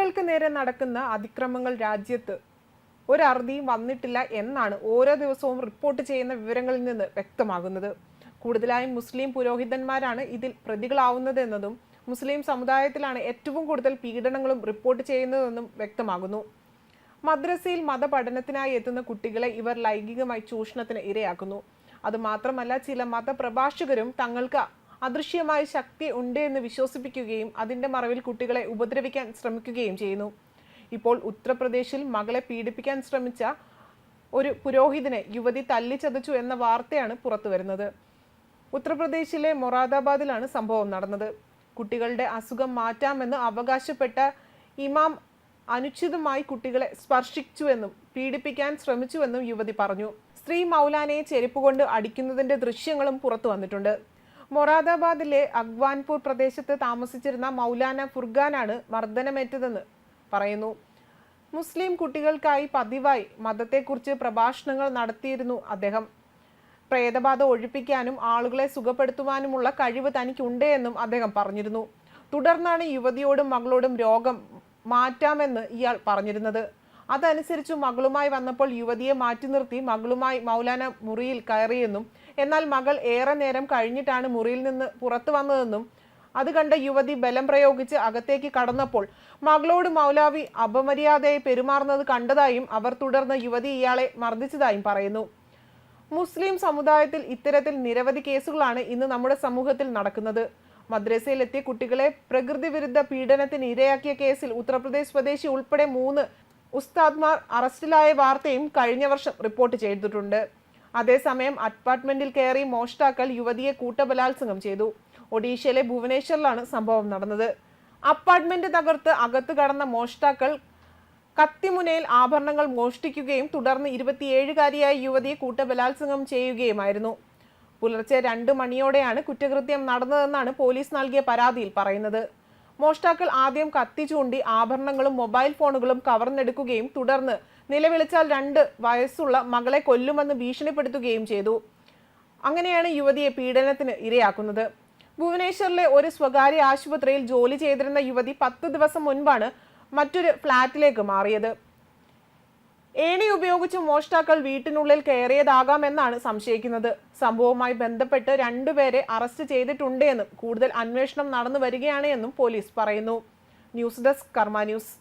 കുട്ടികൾക്ക് നേരെ നടക്കുന്ന അതിക്രമങ്ങൾ രാജ്യത്ത് ഒരറുതിയും വന്നിട്ടില്ല എന്നാണ് ഓരോ ദിവസവും റിപ്പോർട്ട് ചെയ്യുന്ന വിവരങ്ങളിൽ നിന്ന് വ്യക്തമാകുന്നത്. കൂടുതലായും മുസ്ലിം പുരോഹിതന്മാരാണ് ഇതിൽ പ്രതികളാവുന്നതെന്നതും മുസ്ലിം സമുദായത്തിലാണ് ഏറ്റവും കൂടുതൽ പീഡനങ്ങളും റിപ്പോർട്ട് ചെയ്യുന്നതെന്നും വ്യക്തമാകുന്നു. മദ്രസയിൽ മതപഠനത്തിനായി എത്തുന്ന കുട്ടികളെ ഇവർ ലൈംഗികമായി ചൂഷണത്തിന് ഇരയാക്കുന്നു. അതുമാത്രമല്ല ചില മതപ്രഭാഷകരും തങ്ങൾക്ക് അദൃശ്യമായ ശക്തി ഉണ്ട് എന്ന് വിശ്വസിപ്പിക്കുകയും അതിന്റെ മറവിൽ കുട്ടികളെ ഉപദ്രവിക്കാൻ ശ്രമിക്കുകയും ചെയ്യുന്നു. ഇപ്പോൾ ഉത്തർപ്രദേശിൽ മകളെ പീഡിപ്പിക്കാൻ ശ്രമിച്ച ഒരു പുരോഹിതനെ യുവതി തല്ലിച്ചതച്ചു എന്ന വാർത്തയാണ് പുറത്തുവരുന്നത്. ഉത്തർപ്രദേശിലെ മൊറാദാബാദിലാണ് സംഭവം നടന്നത്. കുട്ടികളുടെ അസുഖം മാറ്റാമെന്ന് അവകാശപ്പെട്ട ഇമാം അനുചിതമായി കുട്ടികളെ സ്പർശിച്ചുവെന്നും പീഡിപ്പിക്കാൻ ശ്രമിച്ചുവെന്നും യുവതി പറഞ്ഞു. സ്ത്രീ മൗലാനയെ ചെരുപ്പ് കൊണ്ട് അടിക്കുന്നതിന്റെ ദൃശ്യങ്ങളും പുറത്തു വന്നിട്ടുണ്ട് മൊറാദാബാദിലെ അഗ്വാൻപൂർ പ്രദേശത്ത് താമസിച്ചിരുന്ന മൗലാന ഫുർഖാനാണ് മർദ്ദനമേറ്റതെന്ന് പറയുന്നു. മുസ്ലിം കുട്ടികൾക്കായി പതിവായി മതത്തെക്കുറിച്ച് പ്രഭാഷണങ്ങൾ നടത്തിയിരുന്നു അദ്ദേഹം. പ്രേതബാധ ഒഴിപ്പിക്കാനും ആളുകളെ സുഖപ്പെടുത്തുവാനുമുള്ള കഴിവ് തനിക്കുണ്ട് എന്നും അദ്ദേഹം പറഞ്ഞിരുന്നു. തുടർന്നാണ് യുവതിയോടും മകളോടും രോഗം മാറ്റാമെന്ന് ഇയാൾ പറഞ്ഞിരുന്നത്. അതനുസരിച്ച് മകളുമായി വന്നപ്പോൾ യുവതിയെ മാറ്റി നിർത്തി മകളുമായി മൗലാന മുറിയിൽ കയറിയെന്നും എന്നാൽ മകൾ ഏറെ നേരം കഴിഞ്ഞിട്ടാണ് മുറിയിൽ നിന്ന് പുറത്തു വന്നതെന്നും അത് കണ്ട യുവതി ബലം പ്രയോഗിച്ച് അകത്തേക്ക് കടന്നപ്പോൾ മകളോട് മൗലാവി അപമര്യാദയെ പെരുമാറുന്നത് കണ്ടതായും അവർ തുടർന്ന് യുവതി ഇയാളെ മർദ്ദിച്ചതായും പറയുന്നു. മുസ്ലിം സമുദായത്തിൽ ഇത്തരത്തിൽ നിരവധി കേസുകളാണ് ഇന്ന് നമ്മുടെ സമൂഹത്തിൽ നടക്കുന്നത്. മദ്രസയിലെത്തിയ കുട്ടികളെ പ്രകൃതി വിരുദ്ധ പീഡനത്തിന് ഇരയാക്കിയ കേസിൽ ഉത്തർപ്രദേശ് സ്വദേശി ഉൾപ്പെടെ മൂന്ന് ഉസ്താദ്മാർ അറസ്റ്റിലായ വാർത്തയും കഴിഞ്ഞ വർഷം റിപ്പോർട്ട് ചെയ്തിട്ടുണ്ട്. അതേസമയം അപ്പാർട്ട്മെന്റിൽ കയറി മോഷ്ടാക്കൾ യുവതിയെ കൂട്ടബലാത്സംഗം ചെയ്തു. ഒഡീഷയിലെ ഭുവനേശ്വറിലാണ് സംഭവം നടന്നത്. അപ്പാർട്ട്മെന്റ് തകർത്ത് അകത്ത് കടന്ന മോഷ്ടാക്കൾ കത്തിമുനയിൽ ആഭരണങ്ങൾ മോഷ്ടിക്കുകയും തുടർന്ന് ഇരുപത്തിയേഴുകാരിയായ യുവതിയെ കൂട്ടബലാത്സംഗം ചെയ്യുകയുമായിരുന്നു. പുലർച്ചെ രണ്ട് മണിയോടെയാണ് കുറ്റകൃത്യം നടന്നതെന്നാണ് പോലീസ് നൽകിയ പരാതിയിൽ പറയുന്നത്. മോഷ്ടാക്കൾ ആദ്യം കത്തി ചൂണ്ടി ആഭരണങ്ങളും മൊബൈൽ ഫോണുകളും കവർന്നെടുക്കുകയും തുടർന്ന് നിലവിളിച്ചാൽ രണ്ട് വയസ്സുള്ള മകളെ കൊല്ലുമെന്ന് ഭീഷണിപ്പെടുത്തുകയും ചെയ്തു. അങ്ങനെയാണ് യുവതിയെ പീഡനത്തിന് ഇരയാക്കുന്നത്. ഭുവനേശ്വറിലെ ഒരു സ്വകാര്യ ആശുപത്രിയിൽ ജോലി ചെയ്തിരുന്ന യുവതി പത്ത് ദിവസം മുൻപാണ് മറ്റൊരു ഫ്ളാറ്റിലേക്ക് മാറിയത്. ഏണി ഉപയോഗിച്ച് മോഷ്ടാക്കൾ വീട്ടിനുള്ളിൽ കയറിയതാകാമെന്നാണ് സംശയിക്കുന്നത്. സംഭവവുമായി ബന്ധപ്പെട്ട് രണ്ടുപേരെ അറസ്റ്റ് ചെയ്തിട്ടുണ്ട് എന്നും കൂടുതൽ അന്വേഷണം നടന്നു വരികയാണ് എന്നും പോലീസ് പറയുന്നു. News desk Karma news.